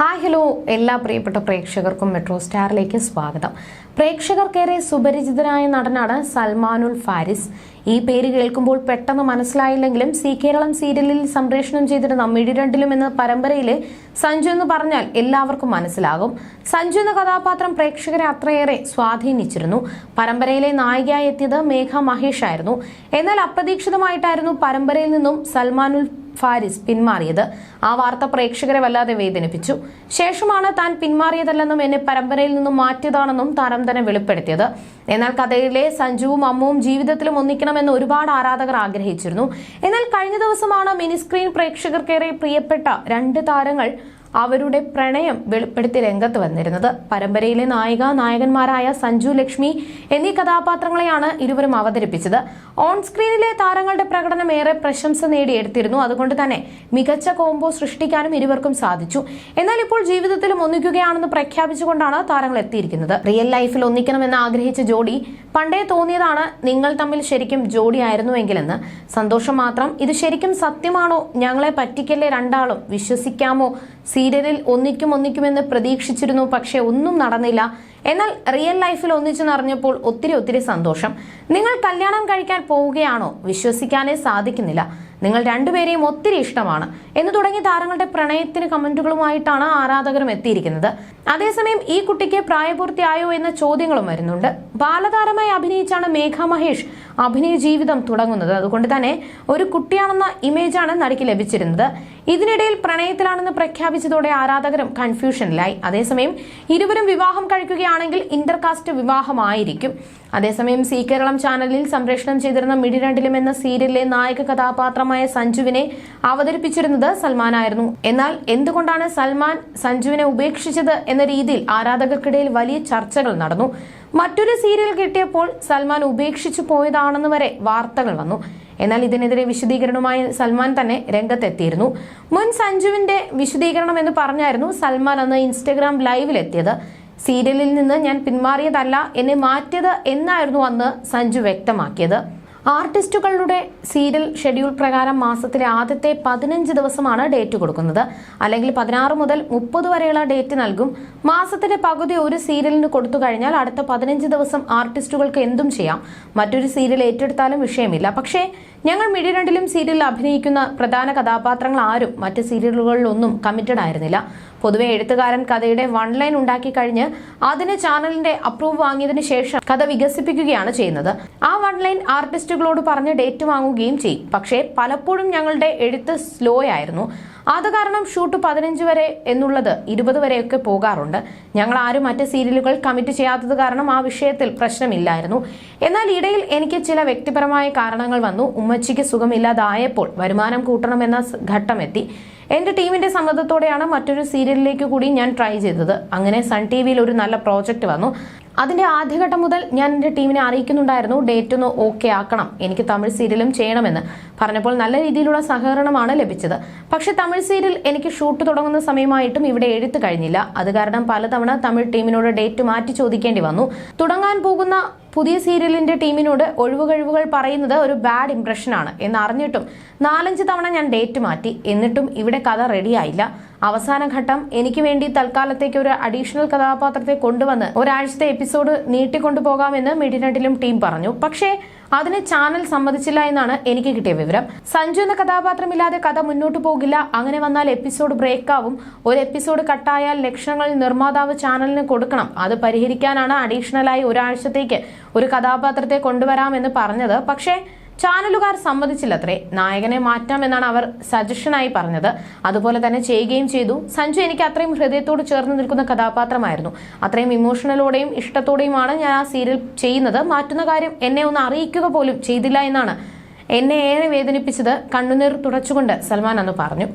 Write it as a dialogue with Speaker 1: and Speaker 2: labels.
Speaker 1: Hi hello. എല്ലാ പ്രിയപ്പെട്ട പ്രേക്ഷകർക്കും മെട്രോ സ്റ്റാറിലേക്ക് സ്വാഗതം. പ്രേക്ഷകർക്കേറെ സുപരിചിതനായ നടനാണ് സൽമാനുൽ ഫാരിസ്. ഈ പേര് കേൾക്കുമ്പോൾ പെട്ടെന്ന് മനസ്സിലായില്ലെങ്കിലും സി കേരളം സീരിയലിൽ സംപ്രേഷണം ചെയ്തിരുന്ന മിഴിരണ്ടിലും എന്ന പരമ്പരയിലെ സഞ്ജു എന്ന് പറഞ്ഞാൽ എല്ലാവർക്കും മനസ്സിലാകും. സഞ്ജു എന്ന കഥാപാത്രം പ്രേക്ഷകരെ അത്രയേറെ സ്വാധീനിച്ചിരുന്നു. പരമ്പരയിലെ നായികയായി എത്തിയത് മേഘ മഹേഷ് ആയിരുന്നു. എന്നാൽ അപ്രതീക്ഷിതമായിട്ടായിരുന്നു പരമ്പരയിൽ നിന്നും സൽമാനുൽ ഫാരിസ് പിന്മാറിയത്. ആ വാർത്ത പ്രേക്ഷകരെ വല്ലാതെ വേദനിപ്പിച്ചു. ശേഷമാണ് താൻ പിന്മാറിയതല്ലെന്നും എന്നെ പരമ്പരയിൽ നിന്നും മാറ്റിയതാണെന്നും താരം തന്നെ വെളിപ്പെടുത്തിയത്. എന്നാൽ കഥയിലെ സഞ്ജുവും അമ്മുവും ജീവിതത്തിലും ഒന്നിക്കണമെന്ന് ഒരുപാട് ആരാധകർ ആഗ്രഹിച്ചിരുന്നു. എന്നാൽ കഴിഞ്ഞ ദിവസമാണ് മിനിസ്ക്രീൻ പ്രേക്ഷകർക്കേറെ പ്രിയപ്പെട്ട രണ്ട് താരങ്ങൾ അവരുടെ പ്രണയം വെളിപ്പെടുത്തി രംഗത്ത് വന്നിരുന്നത്. പരമ്പരയിലെ നായിക നായകന്മാരായ സഞ്ജു ലക്ഷ്മി എന്നീ കഥാപാത്രങ്ങളെയാണ് ഇരുവരും അവതരിപ്പിച്ചത്. ഓൺ സ്ക്രീനിലെ താരങ്ങളുടെ പ്രകടനം ഏറെ പ്രശംസ നേടിയെടുത്തിരുന്നു. അതുകൊണ്ട് തന്നെ മികച്ച കോംബോ സൃഷ്ടിക്കാനും ഇരുവർക്കും സാധിച്ചു. എന്നാൽ ഇപ്പോൾ ജീവിതത്തിലും ഒന്നിക്കുകയാണെന്ന് പ്രഖ്യാപിച്ചുകൊണ്ടാണ് താരങ്ങൾ എത്തിയിരിക്കുന്നത്. റിയൽ ലൈഫിൽ ഒന്നിക്കണമെന്ന് ആഗ്രഹിച്ച ജോഡി പണ്ടേ തോന്നിയതാണ് നിങ്ങൾ തമ്മിൽ ശരിക്കും ജോഡിയായിരുന്നുവെങ്കിലെന്ന് സന്തോഷം മാത്രം. ഇത് ശരിക്കും സത്യമാണോ? ഞങ്ങളെ പറ്റിക്കല്ലേ രണ്ടാളും? വിശ്വസിക്കാമോ? സീരിയലിൽ ഒന്നിക്കും ഒന്നിക്കുമെന്ന് പ്രതീക്ഷിച്ചിരുന്നു പക്ഷേ ഒന്നും നടന്നില്ല. എന്നാൽ റിയൽ ലൈഫിൽ ഒന്നിച്ചു നിറഞ്ഞപ്പോൾ ഒത്തിരി ഒത്തിരി സന്തോഷം. നിങ്ങൾ കല്യാണം കഴിക്കാൻ പോവുകയാണോ? വിശ്വസിക്കാനേ സാധിക്കുന്നില്ല. നിങ്ങൾ രണ്ടുപേരെയും ഒത്തിരി ഇഷ്ടമാണ്. എന്ന് തുടങ്ങി താരങ്ങളുടെ പ്രണയത്തിന് കമന്റുകളുമായിട്ടാണ് ആരാധകരും എത്തിയിരിക്കുന്നത്. അതേസമയം ഈ കുട്ടിക്ക് പ്രായപൂർത്തിയായോ എന്ന ചോദ്യങ്ങളും വരുന്നുണ്ട്. ബാലതാരമായി അഭിനയിച്ചാണ് മേഘ മഹേഷ് അഭിനയ ജീവിതം തുടങ്ങുന്നത്. അതുകൊണ്ട് തന്നെ ഒരു കുട്ടിയാണെന്ന ഇമേജാണ് നടിക്ക് ലഭിച്ചിരുന്നത്. ഇതിനിടയിൽ പ്രണയത്തിലാണെന്ന് പ്രഖ്യാപിച്ചതോടെ ആരാധകരും കൺഫ്യൂഷനിലായി അതേസമയം ഇരുവരും വിവാഹം കഴിക്കുകയാണെങ്കിൽ ഇന്റർകാസ്റ്റ് വിവാഹമായിരിക്കും. അതേസമയം സി കേരളം ചാനലിൽ സംപ്രേഷണം ചെയ്തിരുന്ന മിഡിരണ്ടിലും എന്ന സീരിയലിലെ നായക കഥാപാത്രമായ സഞ്ജുവിനെ അവതരിപ്പിച്ചിരുന്നത് സൽമാനായിരുന്നു എന്നാൽ എന്തുകൊണ്ടാണ് സൽമാൻ സഞ്ജുവിനെ ഉപേക്ഷിച്ചത് എന്ന രീതിയിൽ ആരാധകർക്കിടയിൽ വലിയ ചർച്ചകൾ നടന്നു. മറ്റൊരു സീരിയൽ കിട്ടിയപ്പോൾ സൽമാൻ ഉപേക്ഷിച്ചു പോയതാണെന്ന് വരെ വാർത്തകൾ വന്നു. എന്നാൽ ഇതിനെതിരെ വിശദീകരണവുമായി സൽമാൻ തന്നെ രംഗത്തെത്തിയിരുന്നു. മുൻ സഞ്ജുവിന്റെ വിശദീകരണം എന്ന് പറഞ്ഞായിരുന്നു സൽമാൻ അന്ന് ഇൻസ്റ്റഗ്രാം ലൈവിലെത്തിയത്. സീരിയലിൽ നിന്ന് ഞാൻ പിന്മാറിയതല്ല എന്നെ മാറ്റിയത് എന്നായിരുന്നു അന്ന് സഞ്ജു വ്യക്തമാക്കിയത്. ആർട്ടിസ്റ്റുകളുടെ സീരിയൽ ഷെഡ്യൂൾ പ്രകാരം മാസത്തിലെ ആദ്യത്തെ പതിനഞ്ച് ദിവസമാണ് ഡേറ്റ് കൊടുക്കുന്നത്. അല്ലെങ്കിൽ പതിനാറ് മുതൽ മുപ്പത് വരെയുള്ള ഡേറ്റ് നൽകും. മാസത്തിന്റെ പകുതി ഒരു സീരിയലിന് കൊടുത്തു കഴിഞ്ഞാൽ അടുത്ത പതിനഞ്ച് ദിവസം ആർട്ടിസ്റ്റുകൾക്ക് എന്തും ചെയ്യാം. മറ്റൊരു സീരിയൽ ഏറ്റെടുത്താലും വിഷയമില്ല. പക്ഷേ ഞങ്ങൾ മിഡിരണ്ടിലും സീരിയലിൽ അഭിനയിക്കുന്ന പ്രധാന കഥാപാത്രങ്ങൾ ആരും മറ്റ് സീരിയലുകളിലൊന്നും കമ്മിറ്റഡ് ആയിരുന്നില്ല. പൊതുവെ എഴുത്തുകാരൻ കഥയുടെ വൺ ലൈൻ ഉണ്ടാക്കി കഴിഞ്ഞ് അതിന് ചാനലിന്റെ അപ്രൂവ് വാങ്ങിയതിനു ശേഷം കഥ വികസിപ്പിക്കുകയാണ് ചെയ്യുന്നത്. ആ വൺ ലൈൻ ആർട്ടിസ്റ്റുകളോട് പറഞ്ഞ് ഡേറ്റ് വാങ്ങുകയും ചെയ്യും. പക്ഷേ പലപ്പോഴും ഞങ്ങളുടെ എഴുത്ത് സ്ലോ ആയിരുന്നു. അത് കാരണം ഷൂട്ട് പതിനഞ്ച് വരെ എന്നുള്ളത് ഇരുപത് വരെയൊക്കെ പോകാറുണ്ട്. ഞങ്ങൾ ആരും മറ്റ് സീരിയലുകൾ കമ്മിറ്റ് ചെയ്യാത്തത് കാരണം ആ വിഷയത്തിൽ പ്രശ്നമില്ലായിരുന്നു. എന്നാൽ ഇടയിൽ എനിക്ക് ചില വ്യക്തിപരമായ കാരണങ്ങൾ വന്നു. ഉമ്മച്ചിക്ക് സുഖമില്ലാതായപ്പോൾ വരുമാനം കൂട്ടണമെന്ന ഘട്ടം എത്തി എന്റെ ടീമിന്റെ സമ്മതത്തോടെയാണ് മറ്റൊരു സീരിയലിലേക്ക് കൂടി ഞാൻ ട്രൈ ചെയ്തത്. അങ്ങനെ സൺ ടി വിയിൽ ഒരു നല്ല പ്രോജക്റ്റ് വന്നു. അതിന്റെ ആദ്യഘട്ടം മുതൽ ഞാൻ എന്റെ ടീമിനെ അറിയിക്കുന്നുണ്ടായിരുന്നു. ഡേറ്റ് ഒന്ന് ഓക്കെ ആക്കണം. എനിക്ക് തമിഴ് സീരിയലും ചെയ്യണമെന്ന് പറഞ്ഞപ്പോൾ നല്ല രീതിയിലുള്ള സഹകരണമാണ് ലഭിച്ചത്. പക്ഷേ തമിഴ് സീരിയൽ എനിക്ക് ഷൂട്ട് തുടങ്ങുന്ന സമയമായിട്ടും ഇവിടെ എഴുത്ത് കഴിഞ്ഞില്ല. അത് കാരണം പലതവണ തമിഴ് ടീമിനോട് ഡേറ്റ് മാറ്റി ചോദിക്കേണ്ടി വന്നു. തുടങ്ങാൻ പോകുന്ന പുതിയ സീരിയലിന്റെ ടീമിനോട് ഒഴിവുകഴിവുകൾ പറയുന്നത് ഒരു ബാഡ് ഇംപ്രഷനാണ് എന്ന് അറിഞ്ഞിട്ടും നാലഞ്ച് തവണ ഞാൻ ഡേറ്റ് മാറ്റി. എന്നിട്ടും ഇവിടെ കഥ റെഡിയായില്ല അവസാന ഘട്ടം എനിക്ക് വേണ്ടി തൽക്കാലത്തേക്ക് ഒരു അഡീഷണൽ കഥാപാത്രത്തെ കൊണ്ടുവന്ന് ഒരാഴ്ചത്തെ എപ്പിസോഡ് നീട്ടിക്കൊണ്ടുപോകാമെന്ന് മിഡിനട്ടിലും ടീം പറഞ്ഞു. പക്ഷേ അതിന് ചാനൽ സമ്മതിച്ചില്ല എന്നാണ് എനിക്ക് കിട്ടിയ വിവരം. സഞ്ജു എന്ന കഥാപാത്രമില്ലാതെ കഥ മുന്നോട്ട് പോകില്ല. അങ്ങനെ വന്നാൽ എപ്പിസോഡ് ബ്രേക്ക് ആവും. ഒരു എപ്പിസോഡ് കട്ടായാൽ ലക്ഷണങ്ങൾ നിർമ്മാതാവ് ചാനലിന് കൊടുക്കണം. അത് പരിഹരിക്കാനാണ് അഡീഷണലായി ഒരാഴ്ചത്തേക്ക് ഒരു കഥാപാത്രത്തെ കൊണ്ടുവരാമെന്ന് പറഞ്ഞത്. പക്ഷേ ചാനലുകാർ സമ്മതിച്ചില്ലത്രേ. നായകനെ മാറ്റാമെന്നാണ് അവർ സജഷനായി പറഞ്ഞത്. അതുപോലെ തന്നെ ചെയ്യുകയും ചെയ്തു. സഞ്ജു എനിക്ക് അത്രയും ഹൃദയത്തോട് ചേർന്ന് നിൽക്കുന്ന കഥാപാത്രമായിരുന്നു. അത്രയും ഇമോഷണലോടെയും ഇഷ്ടത്തോടെയുമാണ് ഞാൻ ആ സീരിയൽ ചെയ്യുന്നത്. മാറ്റുന്ന കാര്യം എന്നെ ഒന്ന് അറിയിക്കുക പോലും ചെയ്തില്ല എന്നാണ് എന്നെ ഏറെ വേദനിപ്പിച്ചത് കണ്ണുനീർ തുടച്ചുകൊണ്ട് സൽമാൻ അന്ന് പറഞ്ഞു.